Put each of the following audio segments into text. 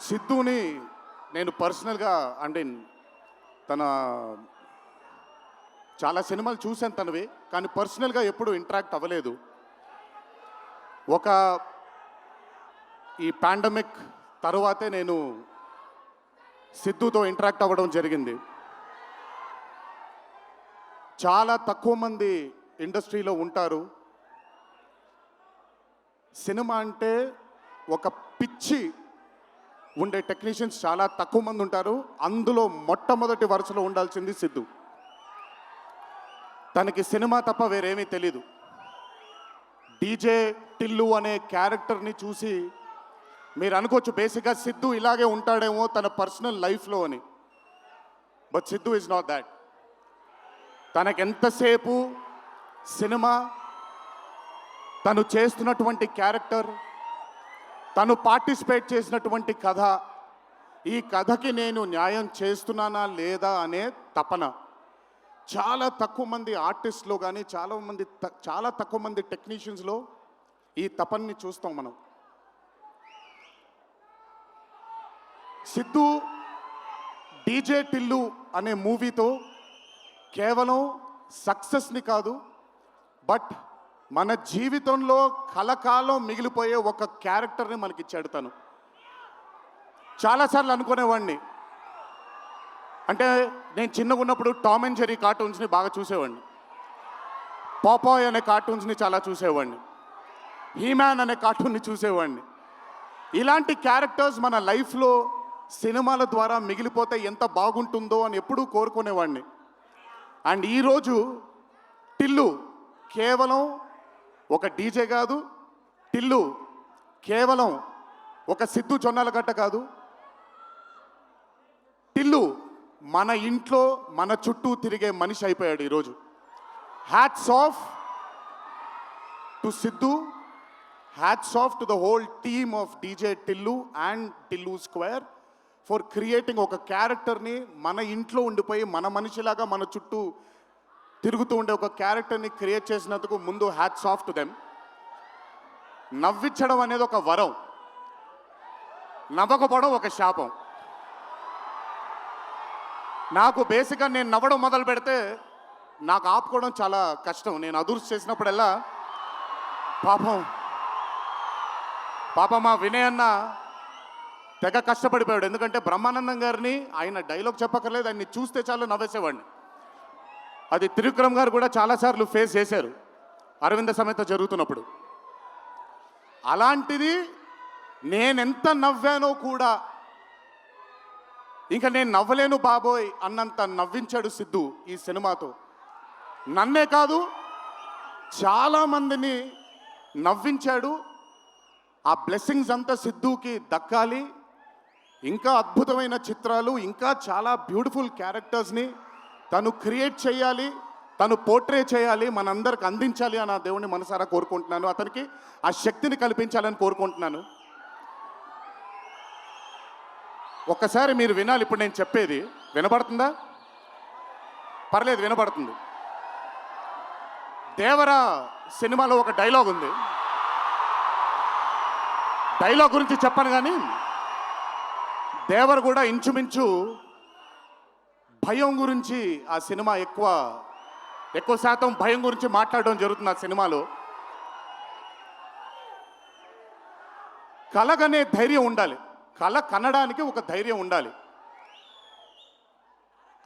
సిద్ధుని నేను పర్సనల్గా అంటే తన చాలా సినిమాలు చూశాను తనవి కానీ పర్సనల్గా ఎప్పుడు ఇంటరాక్ట్ అవ్వలేదు. ఒక ఈ పాండమిక్ తరువాతే నేను సిద్ధుతో ఇంటరాక్ట్ అవ్వడం జరిగింది. చాలా తక్కువ మంది ఇండస్ట్రీలో ఉంటారు. సినిమా అంటే ఒక పిచ్చి ఉండే టెక్నీషియన్స్ చాలా తక్కువ మంది ఉంటారు. అందులో మొట్టమొదటి వరుసలో ఉండాల్సింది సిద్ధు. తనకి సినిమా తప్ప వేరేమీ తెలీదు. డీజే టిల్లు అనే క్యారెక్టర్ని చూసి మీరు అనుకోవచ్చు బేసిక్గా సిద్ధు ఇలాగే ఉంటాడేమో తన పర్సనల్ లైఫ్లో అని. But Siddhu is not that తనకెంతసేపు cinema తను చేస్తున్నటువంటి క్యారెక్టర్ తను పార్టిసిపేట్ చేసినటువంటి కథ ఈ కథకి నేను న్యాయం చేస్తున్నానా లేదా అనే తపన. చాలా తక్కువ మంది ఆర్టిస్ట్లో కానీ చాలా మంది చాలా తక్కువ మంది టెక్నీషియన్స్లో ఈ తపన్ని చూస్తాం మనం. సిద్ధు డీజే టిల్లు అనే మూవీతో కేవలం సక్సెస్ని కాదు బట్ మన జీవితంలో కలకాలం మిగిలిపోయే ఒక క్యారెక్టర్ని మనకి ఇచ్చాడు తను. చాలాసార్లు అనుకునేవాడిని అంటే నేను చిన్నగా ఉన్నప్పుడు టామ్ అండ్ జెరీ కార్టూన్స్ని బాగా చూసేవాడిని పాపాయ్ అనే కార్టూన్స్ని చాలా చూసేవాడిని హీమ్యాన్ అనే కార్టూన్ని చూసేవాడిని ఇలాంటి క్యారెక్టర్స్ మన లైఫ్లో సినిమాల ద్వారా మిగిలిపోతే ఎంత బాగుంటుందో అని ఎప్పుడూ కోరుకునేవాడిని అండ్ ఈరోజు టిల్లు కేవలం ఒక డీజే కాదు టిల్లు. కేవలం ఒక సిద్ధు జొన్నలగడ్డ కాదు. టిల్లు మన ఇంట్లో మన చుట్టూ తిరిగే మనిషి అయిపోయాడు ఈరోజు. Hats off to Siddhu hats off to the whole team of DJ Tillu and Tillu square for creating ఒక క్యారెక్టర్ని మన ఇంట్లో ఉండిపోయి మన మనిషిలాగా మన చుట్టూ తిరుగుతూ ఉండే ఒక క్యారెక్టర్ని క్రియేట్ చేసినందుకు ముందు హ్యాట్స్ ఆఫ్ టు దెమ్ నవ్వించడం అనేది ఒక వరం. నవ్వకపోవడం ఒక శాపం. నాకు బేసిక్గా నేను నవ్వడం మొదలు పెడితే నాకు ఆపుకోవడం చాలా కష్టం. నేను అదుర్స్ చేసినప్పుడల్లా పాపం పాపం మా వినయ్ అన్న తెగ కష్టపడిపోయాడు. ఎందుకంటే బ్రహ్మానందం గారిని ఆయన డైలాగ్ చెప్పక్కర్లేదు. ఆయన్ని చూస్తే చాలు నవ్వేసేవాడిని. అది త్రివిక్రమ్ గారు కూడా చాలాసార్లు ఫేస్ చేశారు. అరవింద సమేత జరుగుతున్నప్పుడు. అలాంటిది నేనెంత నవ్వానో కూడా ఇంకా నేను నవ్వలేను బాబోయ్ అన్నంత నవ్వించాడు సిద్ధు ఈ సినిమాతో. నన్నే కాదు చాలామందిని నవ్వించాడు. ఆ బ్లెస్సింగ్స్ అంతా సిద్ధుకి దక్కాలి. ఇంకా అద్భుతమైన చిత్రాలు ఇంకా చాలా బ్యూటిఫుల్ క్యారెక్టర్స్ని తను క్రియేట్ చేయాలి తను పోర్ట్రే చేయాలి మనందరికి అందించాలి అని ఆ దేవుని మనసారా కోరుకుంటున్నాను. అతనికి ఆ శక్తిని కల్పించాలని కోరుకుంటున్నాను. ఒక్కసారి మీరు వినాలి ఇప్పుడు నేను చెప్పేది. వినపడుతుందా పర్లేదు వినపడుతుంది దేవరా సినిమాలో ఒక డైలాగ్ ఉంది. డైలాగ్ గురించి చెప్పను కానీ దేవర్ కూడా ఇంచుమించు భయం గురించి ఆ సినిమా ఎక్కువ ఎక్కువ శాతం భయం గురించి మాట్లాడడం జరుగుతుంది ఆ సినిమాలో. కలగనే ధైర్యం ఉండాలి. కళ కనడానికి ఒక ధైర్యం ఉండాలి.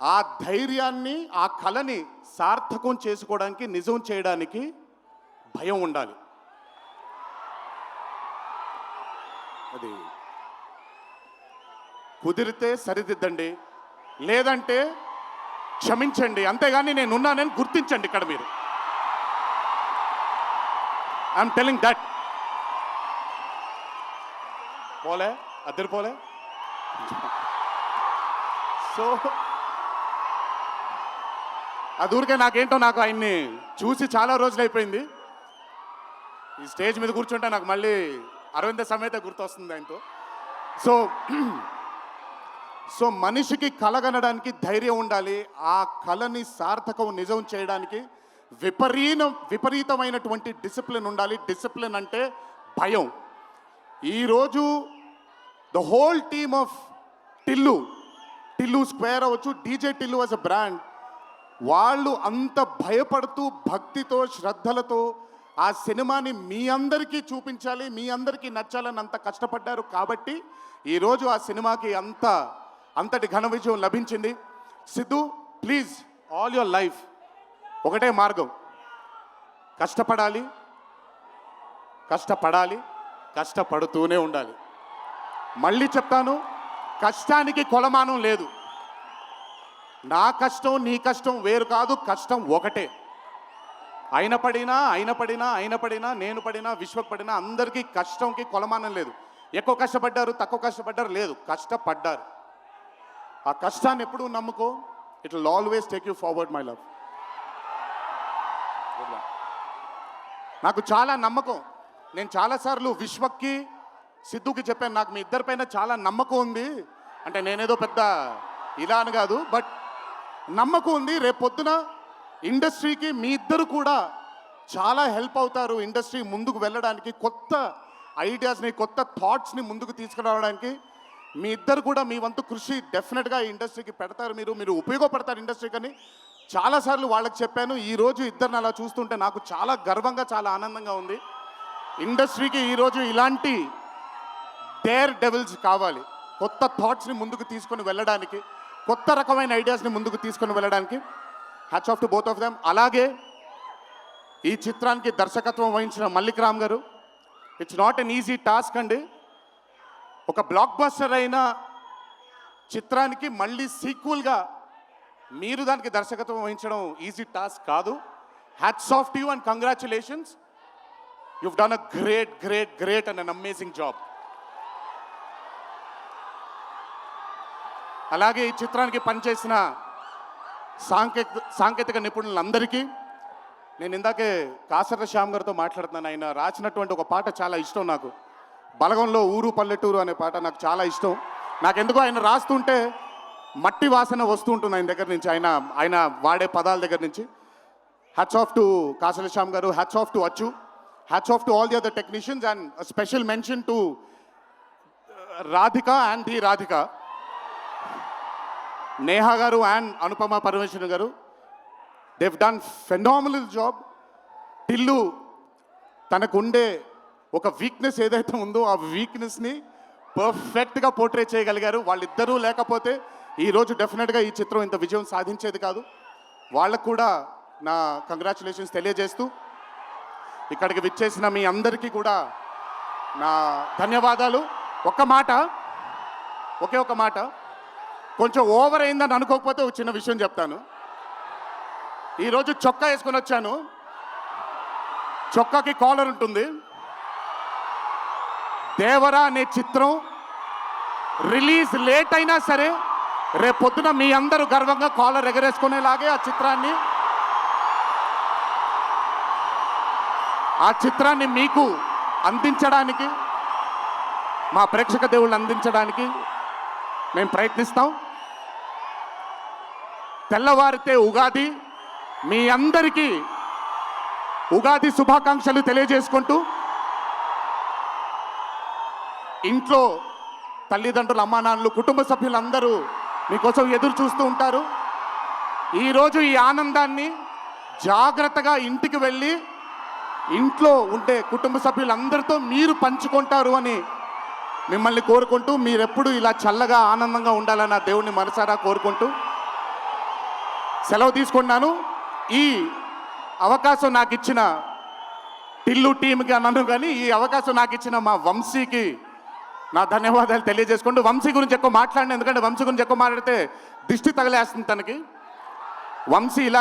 ఆ ధైర్యాన్ని ఆ కళని సార్థకం చేసుకోవడానికి నిజం చేయడానికి భయం ఉండాలి. అది. కుదిరితే సరిదిద్దండి. లేదంటే క్షమించండి. అంతేగాని నేను ఉన్నానని గుర్తించండి ఇక్కడ మీరు. ఐఎమ్ టెలింగ్ దట్ పోలే? అద్దరు పోలే? సో అది ఊరికే నాకేంటో నాకు ఆయన్ని చూసి చాలా రోజులు అయిపోయింది. ఈ స్టేజ్ మీద కూర్చుంటే నాకు మళ్ళీ అరవింద సమేత గుర్తొస్తుంది ఆయనతో. సో సో మనిషికి కలగనడానికి ధైర్యం ఉండాలి ఆ కళని సార్థకం నిజం చేయడానికి విపరీతం విపరీతమైనటువంటి డిసిప్లిన్ ఉండాలి. డిసిప్లిన్ అంటే భయం. ఈరోజు the whole team of Tillu Tillu square అవ్వచ్చు DJ Tillu was a brand వాళ్ళు అంత భయపడుతూ భక్తితో శ్రద్ధలతో ఆ సినిమాని మీ అందరికీ చూపించాలి మీ అందరికీ నచ్చాలని అంత కష్టపడ్డారు. కాబట్టి ఈరోజు ఆ సినిమాకి అంత అంతటి ఘన విజయం లభించింది. Siddhu please all your life ఒకటే మార్గం. కష్టపడాలి కష్టపడాలి కష్టపడుతూనే ఉండాలి. మళ్ళీ చెప్తాను కష్టానికి కొలమానం లేదు. నా కష్టం నీ కష్టం వేరు కాదు కష్టం ఒకటే. అయిన పడినా అయిన పడినా అయిన పడినా నేను పడినా విశ్వకు పడినా అందరికీ కష్టంకి కొలమానం లేదు. ఎక్కువ కష్టపడ్డారు తక్కువ కష్టపడ్డారు లేదు. కష్టపడ్డారు. ఆ కష్టాన్ని ఎప్పుడు నమ్ముకో? It will always take you forward my love నాకు చాలా నమ్మకం. నేను చాలాసార్లు విశ్వక్కి సిద్ధుకి చెప్పాను. నాకు మీ ఇద్దరిపైన చాలా నమ్మకం ఉంది. అంటే నేనేదో పెద్ద ఇలా అని కాదు బట్ నమ్మకం ఉంది. రేపు పొద్దున ఇండస్ట్రీకి మీ ఇద్దరు కూడా చాలా హెల్ప్ అవుతారు ఇండస్ట్రీ ముందుకు వెళ్ళడానికి కొత్త ఐడియాస్ని కొత్త థాట్స్ని ముందుకు తీసుకురావడానికి. మీ ఇద్దరు కూడా మీ వంతు కృషి డెఫినెట్గా ఇండస్ట్రీకి పెడతారు మీరు మీరు ఉపయోగపడతారు ఇండస్ట్రీకి అని చాలాసార్లు వాళ్ళకి చెప్పాను. ఈ రోజు ఇద్దరిని అలా చూస్తుంటే నాకు చాలా గర్వంగా చాలా ఆనందంగా ఉంది. ఇండస్ట్రీకి ఈరోజు ఇలాంటి డేర్ డెవిల్స్ కావాలి. కొత్త థాట్స్ని ముందుకు తీసుకొని వెళ్ళడానికి కొత్త రకమైన ఐడియాస్ని ముందుకు తీసుకొని వెళ్ళడానికి hats off to both of them అలాగే ఈ చిత్రానికి దర్శకత్వం వహించిన Mallik Ram garu. It's not an easy task అండి. ఒక బ్లాక్ బస్టర్ అయిన చిత్రానికి మళ్ళీ సీక్వల్గా మీరు దానికి దర్శకత్వం వహించడం ఈజీ టాస్క్ కాదు. Hats off to you and congratulations you've done a great great great and an amazing job అలాగే ఈ చిత్రానికి పనిచేసిన సాంకేతిక సాంకేతిక నిపుణులందరికీ నేను ఇందాకే కాసర శ్యామ్ గారితో మాట్లాడుతున్నాను. ఆయన రాసినటువంటి ఒక పాట చాలా ఇష్టం నాకు. బలగంలో ఊరు పల్లెటూరు అనే పాట నాకు చాలా ఇష్టం. నాకెందుకో ఆయన రాస్తుంటే మట్టి వాసన వస్తూ ఉంటుంది ఆయన దగ్గర నుంచి. ఆయన ఆయన వాడే పదాల దగ్గర నుంచి. Hats off to Kasala Shyam garu. Hats off to Achu. Hats off to all the other technicians and special mention to Radhika and the Radhika Neha garu and Anupama Parameswaran garu. They've done phenomenal job Tillu తనకుండే ఒక weakness ఏదైతే ఉందో ఆ వీక్నెస్ని పర్ఫెక్ట్గా portray చేయగలిగారు. వాళ్ళిద్దరూ లేకపోతే ఈరోజు డెఫినెట్గా ఈ చిత్రం ఇంత విజయం సాధించేది కాదు. వాళ్ళకు కూడా నా కంగ్రాచులేషన్స్ తెలియజేస్తూ ఇక్కడికి విచ్చేసిన మీ అందరికీ కూడా నా ధన్యవాదాలు. ఒక్క మాట ఒకే ఒక మాట. కొంచెం ఓవర్ అయిందని అనుకోకపోతే ఒక చిన్న విషయం చెప్తాను. ఈరోజు చొక్కా వేసుకొని వచ్చాను. చొక్కాకి కాలర్ ఉంటుంది. దేవరా అనే చిత్రం రిలీజ్ లేట్ అయినా సరే రేపొద్దున మీ అందరూ గర్వంగా కాలర్ ఎగరేసుకునేలాగే ఆ చిత్రాన్ని ఆ చిత్రాన్ని మీకు అందించడానికి మా ప్రేక్షక దేవుళ్ళు అందించడానికి మేము ప్రయత్నిస్తాం. తెల్లవారితే ఉగాది మీ అందరికీ ఉగాది శుభాకాంక్షలు తెలియజేసుకుంటూ ఇంట్లో తల్లిదండ్రులు అమ్మా నాన్నలు కుటుంబ సభ్యులందరూ మీకోసం ఎదురు చూస్తూ ఉంటారు. ఈరోజు ఈ ఆనందాన్ని జాగ్రత్తగా ఇంటికి వెళ్ళి ఇంట్లో ఉండే కుటుంబ సభ్యులందరితో మీరు పంచుకుంటారు అని మిమ్మల్ని కోరుకుంటూ మీరెప్పుడు ఇలా చల్లగా ఆనందంగా ఉండాలని ఆ దేవుణ్ణి మనసారా కోరుకుంటూ సెలవు తీసుకున్నాను. ఈ అవకాశం నాకు ఇచ్చిన టిల్లు టీంకి అన్నాను కానీ ఈ అవకాశం నాకు ఇచ్చిన మా వంశీకి నా ధన్యవాదాలు తెలియజేసుకుంటూ వంశీ గురించి ఎక్కువ మాట్లాడిన ఎందుకంటే వంశీ గురించి ఎక్కువ మాట్లాడితే దిష్టి తగలేస్తుంది తనకి. వంశీ ఇలా